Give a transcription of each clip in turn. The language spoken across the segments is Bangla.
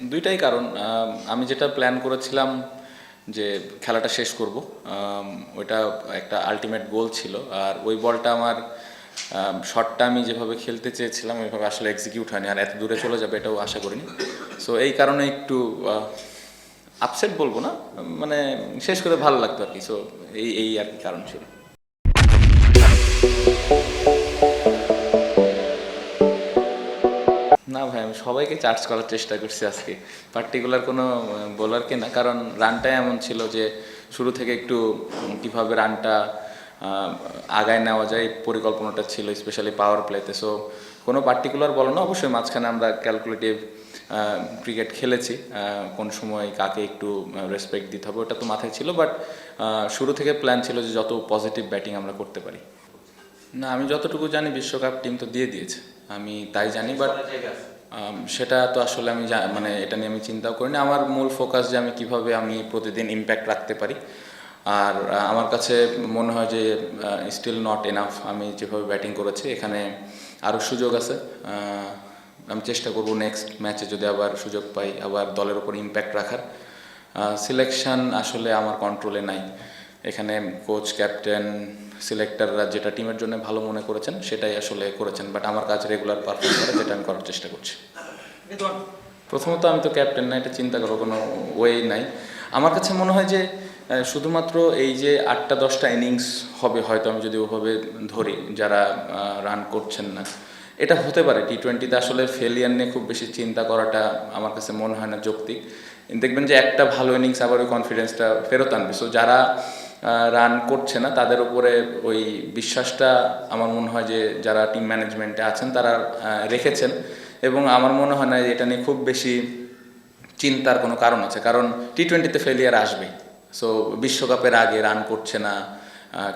দুইটাই কারণ আমি যেটা প্ল্যান করেছিলাম যে খেলাটা শেষ করব ওইটা একটা আলটিমেট গোল ছিল। আর ওই বলটা আমার শটটা আমি যেভাবে খেলতে চেয়েছিলাম, ওইভাবে আসলে এক্সিকিউট হয়নি। আর এত দূরে চলে যাবে এটাও আশা করিনি। সো এই কারণে একটু আপসেট বলব না মানে শেষ করে ভালো লাগতো আর কি। সো এই এই আর কি কারণ ছিল। সবাইকে চার্জ করার চেষ্টা করছি আজকে। পার্টিকুলার কোনো বোলারকে না, কারণ রানটাই এমন ছিল যে শুরু থেকে একটু কীভাবে রানটা আগায় নেওয়া যায়, পরিকল্পনাটা ছিল স্পেশালি পাওয়ার প্লেতে সো কোনো পার্টিকুলার বলো না, অবশ্যই মাঝখানে আমরা ক্যালকুলেটিভ ক্রিকেট খেলেছি কোন সময় কাকে একটু রেসপেক্ট দিতে হবে, ওটা তো মাথায় ছিল বাট শুরু থেকে প্ল্যান ছিল যে যত পজিটিভ ব্যাটিং আমরা করতে পারি। না, আমি যতটুকু জানি, বিশ্বকাপ টিম তো দিয়ে দিয়েছে। আমি তাই জানি বাট সেটা তো আসলে আমি মানে এটা নিয়ে আমি চিন্তাও করিনি। আমার মূল ফোকাস যে আমি কীভাবে আমি প্রতিদিন ইম্প্যাক্ট রাখতে পারি। আর আমার কাছে মনে হয় যে স্টিল নট এনাফ আমি যেভাবে ব্যাটিং করেছি, এখানে আরও সুযোগ আছে। আমি চেষ্টা করব নেক্সট ম্যাচে যদি আবার সুযোগ পাই, আবার দলের উপর ইম্প্যাক্ট রাখার। সিলেকশন আসলে আমার কন্ট্রোলে নাই। এখানে কোচ ক্যাপ্টেন সিলেক্টররা যেটা টিমের জন্য ভালো মনে করেছেন, সেটাই আসলে করেছেন। বাট আমার কাজ রেগুলার পারফর্ম করা, যেটা আমি করার চেষ্টা করছি। প্রথমত আমি তো ক্যাপ্টেন না, এটা চিন্তা করার কোনো ওয়ে নাই। আমার কাছে মনে হয় যে শুধুমাত্র এই যে আটটা, দশটা ইনিংস হবে, হয়তো আমি যদি ওভাবে ধরি, যারা রান করছেন না। এটা হতে পারে টি টোয়েন্টিতে আসলে ফেলিয়ার নিয়ে খুব বেশি চিন্তা করাটা আমার কাছে মনে হয় না যৌক্তিক। দেখবেন যে একটা ভালো ইনিংস আবার ওই কনফিডেন্সটা ফেরত আনবে। সো যারা রান করছে না, তাদের উপরে ওই বিশ্বাসটা আমার মনে হয় যে যারা টিম ম্যানেজমেন্টে আছেন তারা রেখেছেন। এবং আমার মনে হয় না এটা নিয়ে খুব বেশি চিন্তার কোনো কারণ আছে, কারণ টি টোয়েন্টিতে ফেলিয়ার আসবেই। সো বিশ্বকাপের আগে রান করছে না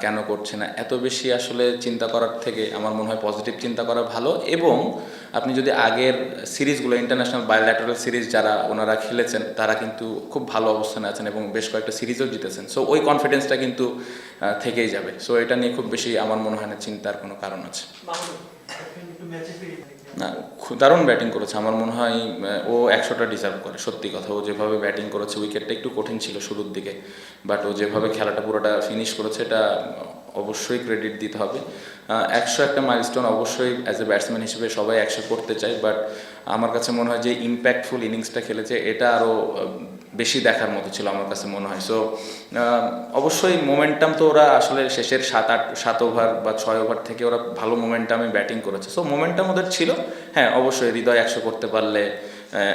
কেন করছে না? এত বেশি আসলে চিন্তা করার থেকে আমার মনে হয় পজিটিভ চিন্তা করা ভালো এবং আপনি যদি আগের সিরিজগুলো ইন্টারন্যাশনাল বায়োল্যাটারাল সিরিজ যারা ওনারা খেলেছেন, তারা কিন্তু খুব ভালো অবস্থানে আছেন এবং বেশ কয়েকটা সিরিজও জিতেছেন। সো ওই কনফিডেন্সটা কিন্তু থেকেই যাবে। সো এটা নিয়ে খুব বেশি আমার মনে হয় না চিন্তার কোনো কারণ আছে। দারুণ ব্যাটিং করেছে। আমার মনে হয় ও একশোটা ডিজার্ভ করে, সত্যি কথা। ও যেভাবে ব্যাটিং করেছে উইকেটটা একটু কঠিন ছিল শুরুর দিকে। বাট ও যেভাবে খেলাটা পুরোটা ফিনিশ করেছে, এটা অবশ্যই ক্রেডিট দিতে হবে। একশো একটা মাইলস্টোন অবশ্যই অ্যাজ এ ব্যাটসম্যান হিসেবে সবাই একশো করতে চায়। বাট আমার কাছে মনে হয় যে ইম্প্যাক্টফুল ইনিংসটা খেলেছে, এটা আরও বেশি দেখার মতো ছিল আমার কাছে মনে হয়। সো অবশ্যই মোমেন্টাম তো ওরা আসলে শেষের সাত আট সাত ওভার বা ছয় ওভার থেকে ওরা ভালো মোমেন্টামে ব্যাটিং করেছে। সো মোমেন্টাম ওদের ছিল। হ্যাঁ অবশ্যই হৃদয় একশো করতে পারলে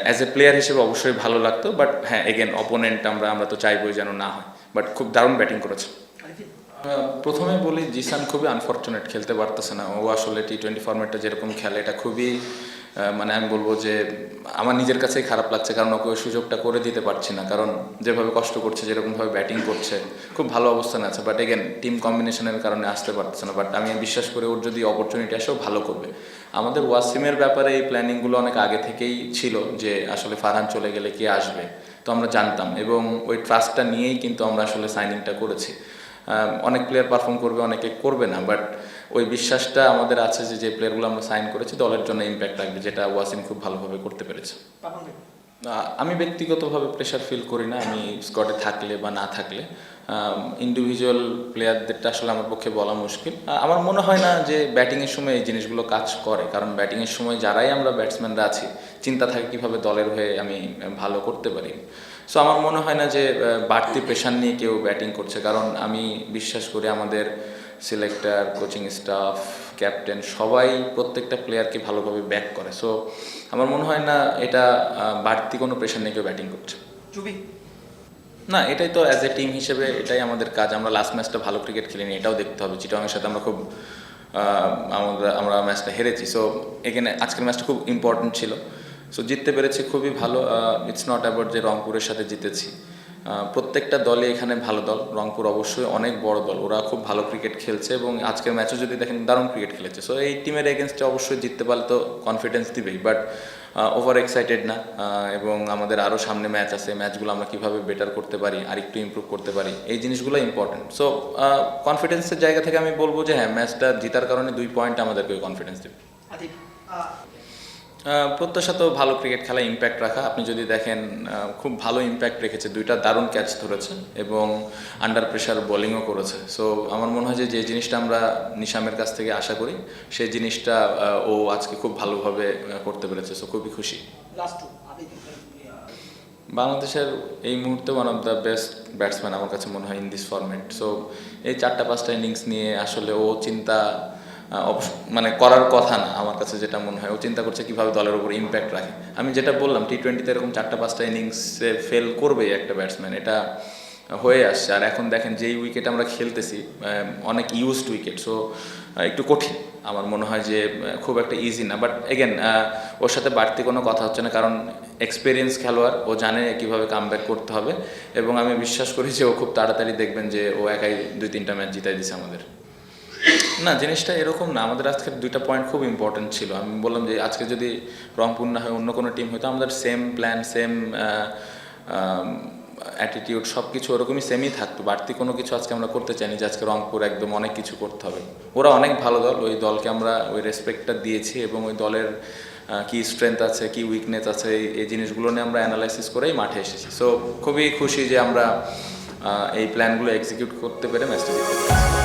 অ্যাজ এ প্লেয়ার হিসেবে অবশ্যই ভালো লাগতো। বাট হ্যাঁ এগেন অপোনেন্ট আমরা আমরা তো চাইবই যেন না হয়। বাট খুব দারুণ ব্যাটিং করেছে। প্রথমে বলি জিসান খুবই আনফর্চুনেট খেলতে পারতেছে না। ও আসলে টি টোয়েন্টি ফর্মেটটা যেরকম খেলে এটা খুবই মানে আমি বলব যে আমার নিজের কাছেই খারাপ লাগছে, কারণ ওকে ওই সুযোগটা করে দিতে পারছি না। কারণ যেভাবে কষ্ট করছে যেরকমভাবে ব্যাটিং করছে, খুব ভালো অবস্থানে আছে। বাট এগেন টিম কম্বিনেশনের কারণে আসতে পারছে না। বাট আমি বিশ্বাস করি ওর যদি অপরচুনিটি আসেও ভালো করবে। আমাদের ওয়াসিমের ব্যাপারে এই প্ল্যানিংগুলো অনেক আগে থেকেই ছিল যে আসলে ফারহান চলে গেলে কে আসবে, তো আমরা জানতাম। এবং ওই ট্রাস্টটা নিয়েই কিন্তু আমরা আসলে সাইনিংটা করেছি। অনেক প্লেয়ার পারফর্ম করবে, অনেকে করবে না। বাট ওই বিশ্বাসটা আমাদের আছে যে যে প্লেয়ারগুলো আমরা সাইন করেছি, দলের জন্য ইম্প্যাক্ট রাখবে, যেটা ওয়াসিম খুব ভালোভাবে করতে পেরেছে। আমি ব্যক্তিগতভাবে প্রেশার ফিল করি না, আমি স্কোয়াডে থাকলে বা না থাকলে। ইন্ডিভিজুয়াল প্লেয়ারদেরটা আসলে আমার পক্ষে বলা মুশকিল। আমার মনে হয় না যে ব্যাটিংয়ের সময় এই জিনিসগুলো কাজ করে, কারণ ব্যাটিংয়ের সময় যারাই আমরা ব্যাটসম্যানরা আছি, চিন্তা থাকে কীভাবে দলের হয়ে আমি ভালো করতে পারি। সো আমার মনে হয় না যে বাড়তি প্রেশার নিয়ে কেউ ব্যাটিং করছে, কারণ আমি বিশ্বাস করি আমাদের সিলেক্টর কোচিং স্টাফ ক্যাপ্টেন সবাই প্রত্যেকটা প্লেয়ারকে ভালোভাবে ব্যাক করে। সো আমার মনে হয় না এটা বাড়তি কোনো প্রেশার নিয়ে কেউ ব্যাটিং করছে। না এটাই তো অ্যাজ এ টিম হিসেবে এটাই আমাদের কাজ। আমরা লাস্ট ম্যাচটা ভালো ক্রিকেট খেলিনি এটাও দেখতে হবে। চিটংয়ের সাথে আমরা খুব আমরা আমরা ম্যাচটা হেরেছি। সো এখানে আজকের ম্যাচটা খুব ইম্পর্টেন্ট ছিল। সো জিততে পেরেছি খুবই ভালো। ইটস নট অ্যাবাউট যে রংপুরের সাথে জিতেছি। প্রত্যেকটা দলে এখানে ভালো দল। রংপুর অবশ্যই অনেক বড় দল। ওরা খুব ভালো ক্রিকেট খেলছে এবং আজকের ম্যাচও যদি দেখেন, দারুণ ক্রিকেট খেলেছে। সো এই টিমের এগেনস্টে অবশ্যই জিততে পারলে তো কনফিডেন্স দিবেই। বাট ওভার এক্সাইটেড না। এবং আমাদের আরও সামনে ম্যাচ আছে। ম্যাচগুলো আমরা কীভাবে বেটার করতে পারি আর একটু ইমপ্রুভ করতে পারি, এই জিনিসগুলো ইম্পর্টেন্ট সো কনফিডেন্সের জায়গা থেকে আমি বলব যে হ্যাঁ ম্যাচটা জেতার কারণে দুই পয়েন্ট আমাদেরকে কনফিডেন্স দেবে। প্রত্যাশা তো ভালো ক্রিকেট খেলা ইম্প্যাক্ট রাখা। আপনি যদি দেখেন খুব ভালো ইম্প্যাক্ট রেখেছে। দুইটা দারুণ ক্যাচ ধরেছে এবং আন্ডার প্রেশার বোলিংও করেছে। সো আমার মনে হয় যে যে জিনিসটা আমরা নিশামের কাছ থেকে আশা করি সেই জিনিসটা ও আজকে খুব ভালোভাবে করতে পেরেছে। সো খুবই খুশি। বাংলাদেশের এই মুহূর্তে one of the best batsman আমার কাছে মনে হয় ইন দিস ফরম্যাট সো এই চারটা পাঁচটা ইনিংস নিয়ে আসলে ও চিন্তা মানে করার কথা না, আমার কাছে যেটা মনে হয়। ও চিন্তা করছে কীভাবে দলের উপর ইম্প্যাক্ট রাখে। আমি যেটা বললাম টি টোয়েন্টিতে এরকম চারটা পাঁচটা ইনিংসে ফেল করবে একটা ব্যাটসম্যান এটা হয়ে আসছে। আর এখন দেখেন, যেই উইকেট আমরা খেলতেছি অনেক ইউজড উইকেট সো একটু কঠিন। আমার মনে হয় যে খুব একটা ইজি না। বাট এগেন ওর সাথে বাড়তি কোনো কথা হচ্ছে না, কারণ এক্সপিরিয়েন্স খেলোয়াড়, ও জানে কীভাবে কাম করতে হবে। এবং আমি বিশ্বাস করি যে, ও খুব তাড়াতাড়ি দেখবেন যে, ও একাই দুই তিনটা ম্যাচ জিতাই দিছে আমাদের। না, জিনিসটা এরকম না। আমাদের আজকের দুইটা পয়েন্ট খুব ইম্পর্টেন্ট ছিল। আমি বললাম যে আজকে যদি রংপুর না হয় অন্য কোনো টিম হয়তো আমাদের সেম প্ল্যান সেম অ্যাটিটিউড সব কিছু ওরকমই সেমই থাকতো। বাড়তি কোনো কিছু আজকে আমরা করতে চাইনি যে আজকে রংপুর একদম অনেক কিছু করতে হবে। ওরা অনেক ভালো দল। ওই দলকে আমরা ওই রেসপেক্টটা দিয়েছি এবং ওই দলের কি স্ট্রেংথ আছে, কি উইকনেস আছে, এই- জিনিসগুলো নিয়ে আমরা অ্যানালাইসিস করেই মাঠে এসেছি। সো খুবই খুশি যে আমরা এই প্ল্যানগুলো এক্সিকিউট করতে পেরে ম্যাচটা জিততে